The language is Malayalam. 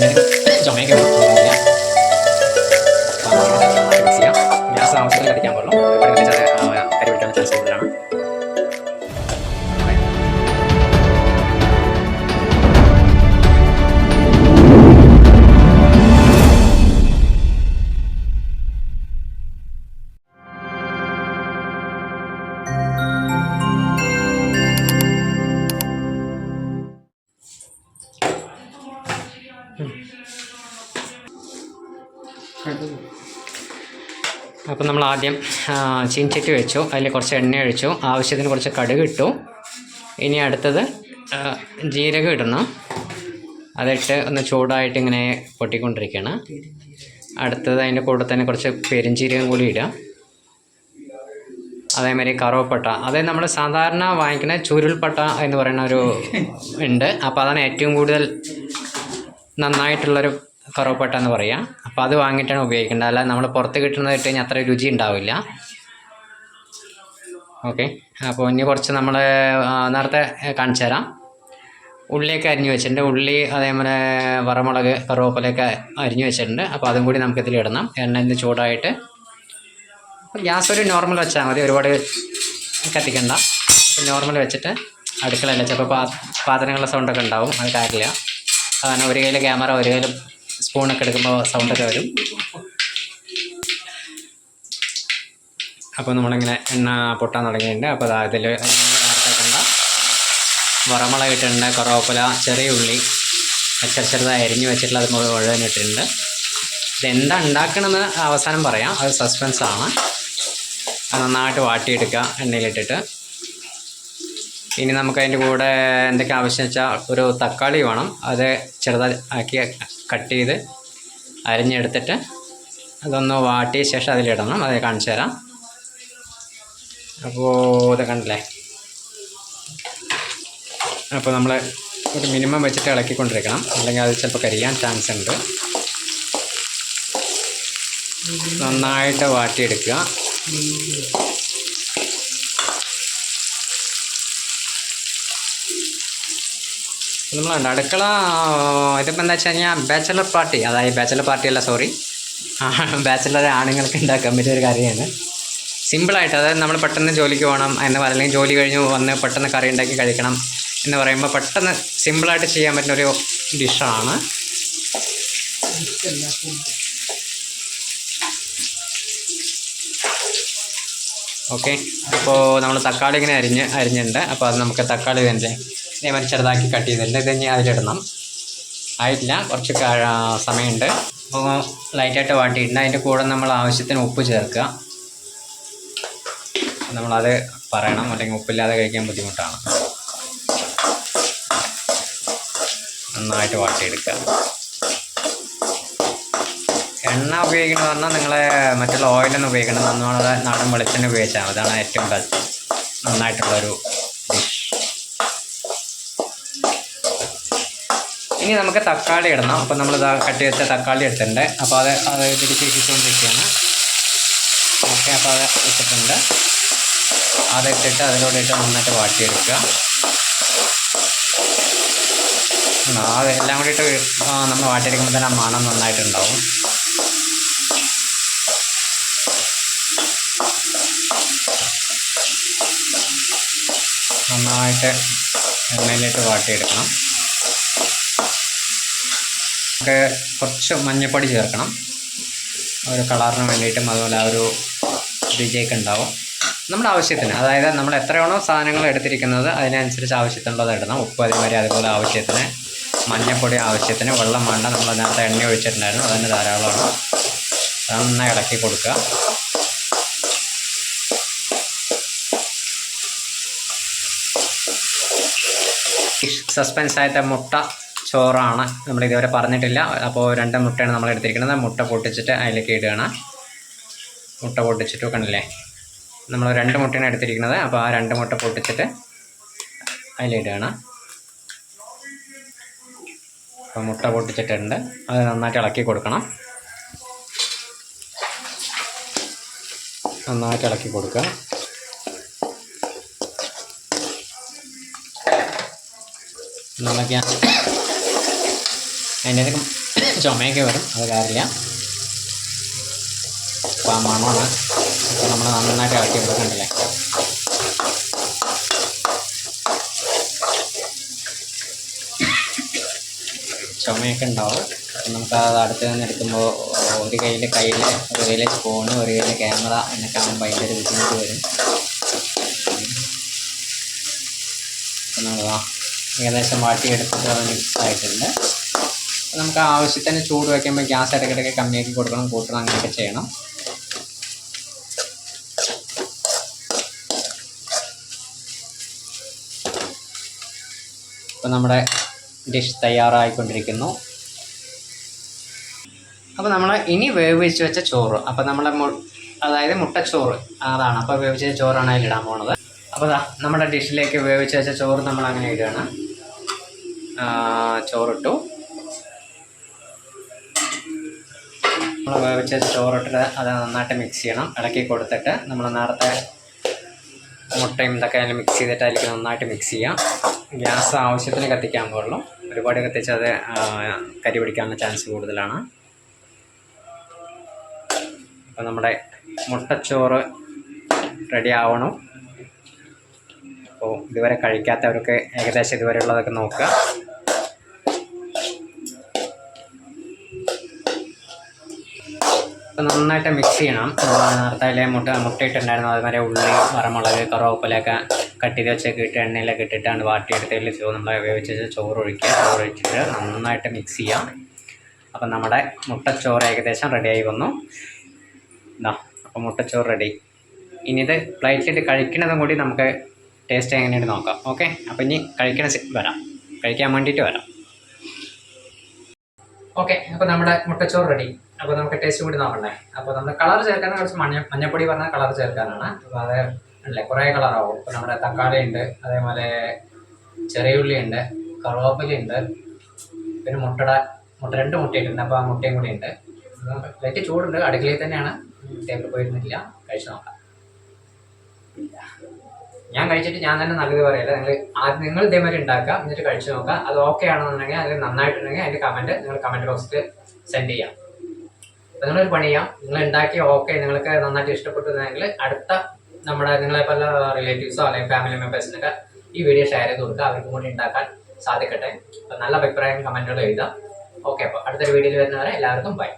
അതിന്റെ ചുമയൊക്കെ ഉണ്ടാവില്ല ഗ്യാസ് കത്തിക്കാൻ പാടുള്ളൂ അപ്പോൾ നമ്മൾ ആദ്യം ചീൻചട്ടി വെച്ചു. അതിൽ കുറച്ച് എണ്ണ ഒഴിച്ചു. ആവശ്യത്തിന് കുറച്ച് കടുക് ഇട്ടു. ഇനി അടുത്തത് ജീരകം ഇടണം. അതിട്ട് ഒന്ന് ചൂടായിട്ട് ഇങ്ങനെ പൊട്ടിക്കൊണ്ടിരിക്കുകയാണ്. അടുത്തത് അതിന്റെ കൂടെ തന്നെ കുറച്ച് പെരിഞ്ചീരകം കൂടി ഇടുക. അതേമാതിരി കറുവപ്പട്ട. അത് നമ്മൾ സാധാരണ വാങ്ങിക്കുന്ന ചുരുൾപ്പട്ട എന്ന് പറയുന്ന ഒരു ഉണ്ട്. അപ്പോൾ അതാണ് ഏറ്റവും കൂടുതൽ നന്നായിട്ടുള്ളൊരു കറുവപ്പട്ട എന്ന് പറയാം. അപ്പോൾ അത് വാങ്ങിയിട്ടാണ് ഉപയോഗിക്കേണ്ടത്. അല്ല നമ്മൾ പുറത്ത് കിട്ടുന്നത് ഇട്ട് കഴിഞ്ഞാൽ അത്ര രുചി ഉണ്ടാവില്ല. ഓക്കെ. അപ്പോൾ ഇനി കുറച്ച് നമ്മൾ നേരത്തെ കാണിച്ചു തരാം. ഉള്ളിയൊക്കെ അരിഞ്ഞു വെച്ചിട്ടുണ്ട്. ഉള്ളി അതേപോലെ വറമുളക് കറുവപ്പലയൊക്കെ അരിഞ്ഞു വെച്ചിട്ടുണ്ട്. അപ്പോൾ അതും കൂടി നമുക്കിതിൽ ഇടണം. എണ്ണ ഇന്ന് ചൂടായിട്ട്. ഗ്യാസ് ഒരു നോർമൽ വെച്ചാൽ മതി. ഒരുപാട് കത്തിക്കണ്ട. നോർമൽ വെച്ചിട്ട് അടുക്കളയല്ല ചിലപ്പോൾ പാ പാത്രങ്ങളുടെ സൗണ്ടൊക്കെ ഉണ്ടാവും. അത് കാര്യമില്ല കാരണം ഒരു കയ്യിൽ ക്യാമറ ഒരു കയ്യിൽ സ്പൂണൊക്കെ എടുക്കുമ്പോൾ സൗണ്ടൊക്കെ വരും. അപ്പോൾ നമ്മളിങ്ങനെ എണ്ണ പൊട്ടാൻ തുടങ്ങിയിട്ടുണ്ട്. അപ്പോൾ അതിൽ വറമുളക് ഇട്ടിട്ടുണ്ട് കറുവേപ്പില ചെറിയ ഉള്ളി ചെറു ചെറുതായി അരിഞ്ഞ് വെച്ചിട്ടുള്ള അത് മുഴുവൻ ഇട്ടിട്ടുണ്ട്. ഇതെന്താ ഉണ്ടാക്കണമെന്ന് അവസാനം പറയാം. അത് സസ്പെൻസാണ് നന്നായിട്ട് വാട്ടിയെടുക്കുക എണ്ണയിലിട്ടിട്ട്. ഇനി നമുക്ക് അതിന്റെ കൂടെ എന്തൊക്കെ ആവശ്യം വെച്ചാൽ ഒരു തക്കാളി വേണം. അത് ചെറുതായി ആക്കി കട്ട് ചെയ്ത് അരിഞ്ഞെടുത്തിട്ട് അതൊന്ന് വാട്ടിയ ശേഷം അതിലിടണം. അത് കാണിച്ചു തരാം. അപ്പോൾ ഇത് കണ്ടില്ലേ? അപ്പോൾ നമ്മൾ ഒരു മിനിമം വെച്ചിട്ട് ഇളക്കിക്കൊണ്ടിരിക്കണം. അല്ലെങ്കിൽ അത് ചിലപ്പോൾ കരിയാൻ ചാൻസ് ഉണ്ട്. നന്നായിട്ട് വാട്ടിയെടുക്കുക. നമ്മളുണ്ട് അടുക്കള ഇതിപ്പോൾ എന്താ വെച്ച് കഴിഞ്ഞാൽ ബാച്ചലർ പാർട്ടി അതായത് ബാച്ചലർ പാർട്ടി അല്ല സോറി ബാച്ചലർ ആണുങ്ങൾക്ക് ഉണ്ടാക്കാൻ പറ്റിയ ഒരു കറിയാണ്. സിമ്പിളായിട്ട് അതായത് നമ്മൾ പെട്ടെന്ന് ജോലിക്ക് പോകണം എന്ന് അല്ലെങ്കിൽ ജോലി കഴിഞ്ഞ് വന്ന് പെട്ടെന്ന് കറി ഉണ്ടാക്കി കഴിക്കണം എന്ന് പറയുമ്പോൾ പെട്ടെന്ന് സിമ്പിളായിട്ട് ചെയ്യാൻ പറ്റുന്ന ഒരു ഡിഷാണ്. ഓക്കെ അപ്പോൾ നമ്മൾ തക്കാളി ഇങ്ങനെ അരിഞ്ഞ് അരിഞ്ഞിട്ടുണ്ട്. അപ്പോൾ അത് നമുക്ക് തക്കാളി തന്നെ ഇതേമാതിരി ചെറുതാക്കി കട്ട് ചെയ്തിട്ടുണ്ട്. ഇത് ഞാൻ അതിലിടണം. ആയിട്ടില്ല. കുറച്ച് സമയമുണ്ട്. അപ്പോൾ ലൈറ്റായിട്ട് വാട്ടിയിട്ടുണ്ട് അതിന്റെ കൂടെ നമ്മൾ ആവശ്യത്തിന് ഉപ്പ് ചേർക്കുക. നമ്മളത് പറയണം. അല്ലെങ്കിൽ ഉപ്പില്ലാതെ കഴിക്കാൻ ബുദ്ധിമുട്ടാണ്. നന്നായിട്ട് വാട്ടിയെടുക്കുക. എണ്ണ ഉപയോഗിക്കണമെന്ന് പറഞ്ഞാൽ നിങ്ങൾ മറ്റുള്ള ഓയിലൊന്നും ഉപയോഗിക്കണം നന്നാണ് നാടൻ വെളിച്ചെണ്ണ ഉപയോഗിച്ചാൽ അതാണ് ഏറ്റവും നന്നായിട്ടുള്ളൊരു ഇനി നമുക്ക് തക്കാളി ഇടണം. അപ്പോൾ നമ്മൾ കട്ട് വെച്ച തക്കാളി എടുത്തിട്ടുണ്ട്. അപ്പോൾ അത് അത് ഇതിൽ ഇട്ടുകൊണ്ടിരിക്കുകയാണ് ഓക്കെ അപ്പോൾ അത് ഇട്ടിട്ടുണ്ട്. അതിട്ടിട്ട് അതിലൂടെ ഇട്ട് നന്നായിട്ട് വാട്ടിയെടുക്കുക. അതെല്ലാം കൂടിയിട്ട് നമ്മൾ വാട്ടിയെടുക്കുമ്പോൾ തന്നെ മണം നന്നായിട്ടുണ്ടാവും. നന്നായിട്ട് എണ്ണയിലിട്ട് വാട്ടിയെടുക്കണം. നമുക്ക് കുറച്ച് മഞ്ഞപ്പൊടി ചേർക്കണം. ഒരു കളറിന് വേണ്ടിയിട്ടും അതുപോലെ ആ ഒരു രുചിയൊക്കെ ഉണ്ടാവും. നമ്മുടെ ആവശ്യത്തിന് അതായത് നമ്മൾ എത്രയാണോ സാധനങ്ങൾ എടുത്തിരിക്കുന്നത് അതിനനുസരിച്ച് ആവശ്യത്തിനുള്ളത് ഇടണം. ഉപ്പ് അതേമാതിരി അതുപോലെ ആവശ്യത്തിന് മഞ്ഞപ്പൊടി ആവശ്യത്തിന് വെള്ളം വേണ്ട നമ്മൾ നേരത്തെ എണ്ണ ഒഴിച്ചിട്ടുണ്ടായിരുന്നു. അതിന് ധാരാളമാണ്. നന്നായി ഇളക്കി കൊടുക്കുക. സസ്പെൻസ് ആയിട്ട് മുട്ട ചോറാണ്. നമ്മൾ ഇതുവരെ പറഞ്ഞിട്ടില്ല. അപ്പോൾ രണ്ട് മുട്ടയാണ് നമ്മൾ എടുത്തിരിക്കുന്നത്. മുട്ട പൊട്ടിച്ചിട്ട് അതിലേക്ക് ഇടുകയാണ്. മുട്ട പൊട്ടിച്ചിട്ട് വെക്കണല്ലേ നമ്മൾ രണ്ട് മുട്ടയാണ് എടുത്തിരിക്കുന്നത്. അപ്പോൾ ആ രണ്ട് മുട്ട പൊട്ടിച്ചിട്ട് അതിലിടുകയാണ് അപ്പോൾ മുട്ട പൊട്ടിച്ചിട്ടുണ്ട്. അത് നന്നായിട്ട് ഇളക്കി കൊടുക്കണം. നന്നായിട്ട് ഇളക്കി കൊടുക്കുക. എന്നൊക്കെയാണ് അതിന്റെ ചുമയൊക്കെ വരും അത് കാര്യമില്ല. അപ്പോൾ ആ മണമാണ്. നമ്മൾ നന്നായിട്ട് ഇളക്കി കൊടുക്കണ്ടല്ലേ ചുമയൊക്കെ ഉണ്ടാവും. നമുക്ക് അത് അടുത്ത് നിന്ന് എടുക്കുമ്പോൾ ഒരു കയ്യിൽ കയ്യിൽ ഒരു കയ്യിൽ സ്പൂണ് ഒരു കയ്യിൽ ക്യാമറ എന്നൊക്കെ ആകുമ്പോൾ അതിന്റെ ഒരു ബുദ്ധിമുട്ട് വരും. നമ്മളാ ഏകദേശം വാട്ടിയെടുത്തിട്ട് മിക്സ് ആയിട്ടുണ്ട്. നമുക്ക് ആവശ്യത്തിന് ചൂട് വയ്ക്കുമ്പോൾ ഗ്യാസ് ഇടയ്ക്കിടയ്ക്ക് കമ്മിയാക്കി കൊടുക്കണം കൂട്ടണം അങ്ങനെയൊക്കെ ചെയ്യണം. ഇപ്പം നമ്മുടെ ഡിഷ് തയ്യാറായിക്കൊണ്ടിരിക്കുന്നു. അപ്പോൾ നമ്മൾ ഇനി വേവിച്ച് വെച്ച ചോറ് അപ്പോൾ നമ്മളെ അതായത് മുട്ടച്ചോറ് അതാണ്. അപ്പോൾ വേവിച്ച ചോറാണ് അതിൽ ഇടാൻ പോണത്. അപ്പോൾ നമ്മുടെ ഡിഷിലേക്ക് വേവിച്ച് വെച്ച ചോറ് നമ്മൾ അങ്ങനെ ഇടുകയാണ് ചോറിട്ടു. നമ്മൾ വേവിച്ച ചോറിട്ടിട്ട് അത് നന്നായിട്ട് മിക്സ് ചെയ്യണം. ഇളക്കി കൊടുത്തിട്ട് നമ്മൾ നേരത്തെ മുട്ടയും ഇതൊക്കെ അതിൽ മിക്സ് ചെയ്തിട്ട് അതിലേക്ക് നന്നായിട്ട് മിക്സ് ചെയ്യാം. ഗ്യാസ് ആവശ്യത്തിന് കത്തിക്കാൻ പാടുള്ളൂ. ഒരുപാട് കത്തിച്ചത് കരി പിടിക്കാനുള്ള ചാൻസ് കൂടുതലാണ്. അപ്പം നമ്മുടെ മുട്ടച്ചോറ് റെഡി ആവണം. അപ്പോൾ ഇതുവരെ കഴിക്കാത്തവർക്ക് ഏകദേശം ഇതുവരെ ഉള്ളതൊക്കെ നോക്കുക. അപ്പം നന്നായിട്ട് മിക്സ് ചെയ്യണം. നേരത്തെ മുട്ട മുട്ടയിട്ടുണ്ടായിരുന്നു. അതുമാതിരി ഉള്ളി വറമുളക് കറുവപ്പിലൊക്കെ കട്ട് ചെയ്ത് വെച്ചൊക്കെ ഇട്ട് എണ്ണയിലൊക്കെ ഇട്ടിട്ടാണ് വാട്ടിയെടുത്തതിൽ ചോ നമ്മൾ വെച്ച ചോറ് ഒഴിക്കുക ചോറ് ഒഴിച്ചിട്ട് നന്നായിട്ട് മിക്സ് ചെയ്യാം. അപ്പം നമ്മുടെ മുട്ടച്ചോറ് ഏകദേശം റെഡിയായി വന്നു. ഇതാ അപ്പോൾ മുട്ടച്ചോറ് റെഡി ഇനി ഇത് പ്ലേറ്റിലിട്ട് കഴിക്കുന്നതും കൂടി നമുക്ക് ടേസ്റ്റ് എങ്ങനെയുണ്ട് നോക്കാം. ഓക്കെ അപ്പോൾ ഇനി കഴിക്കണ വരാം. കഴിക്കാൻ വേണ്ടിയിട്ട് വരാം. ഓക്കെ അപ്പോൾ നമ്മുടെ മുട്ടച്ചോറ് റെഡി അപ്പോൾ നമുക്ക് ടേസ്റ്റ് കൂടി നോക്കണ്ടേ? അപ്പോൾ നമ്മൾ കളർ ചേർക്കാൻ കുറച്ച് മഞ്ഞ മഞ്ഞപ്പൊടി പറഞ്ഞ കളർ ചേർക്കാനാണ്. അപ്പോൾ അത് അല്ലേ കുറേ കളറാവും ഇപ്പോൾ നമ്മുടെ തക്കാളി ഉണ്ട് അതേപോലെ ചെറിയ ഉള്ളി ഉണ്ട് കറുവാപ്പലി ഉണ്ട് പിന്നെ മുട്ടട മുട്ട രണ്ട് മുട്ടയിട്ടുണ്ട് അപ്പോൾ ആ മുട്ടയും കൂടി ഉണ്ട്. ലൈറ്റ് ചൂടുണ്ട് അടുക്കളയിൽ തന്നെയാണ്. ടേബിൾ പോയിരുന്നില്ല കഴിച്ചു നോക്കാം. ഞാൻ കഴിച്ചിട്ട് ഞാൻ തന്നെ നല്ലത് പറയില്ല നിങ്ങൾ ആദ്യം നിങ്ങൾ ഇതേമാതിരി ഉണ്ടാക്കുക എന്നിട്ട് കഴിച്ചു നോക്കുക. അത് ഓക്കെ ആണെന്നുണ്ടെങ്കിൽ അതിൽ നന്നായിട്ടുണ്ടെങ്കിൽ അതിന്റെ കമന്റ് നിങ്ങൾ കമന്റ് ബോക്സിൽ സെൻഡ് ചെയ്യാം. നിങ്ങളൊരു പണി ചെയ്യാം നിങ്ങൾ ഉണ്ടാക്കി ഓക്കെ. നിങ്ങൾക്ക് നന്നായിട്ട് ഇഷ്ടപ്പെട്ടതെങ്കിൽ അടുത്ത നമ്മുടെ നിങ്ങളെ പല റിലേറ്റീവ്സോ അല്ലെങ്കിൽ ഫാമിലി മെമ്പേഴ്സിനൊക്കെ ഈ വീഡിയോ ഷെയർ ചെയ്ത് കൊടുക്കുക. അവർക്കും കൂടി ഉണ്ടാക്കാൻ സാധിക്കട്ടെ. നല്ല അഭിപ്രായം കമന്റുകൾ എഴുതാം ഓക്കെ അപ്പോൾ അടുത്തൊരു വീഡിയോയിൽ വരുന്നവരെ എല്ലാവർക്കും ബൈ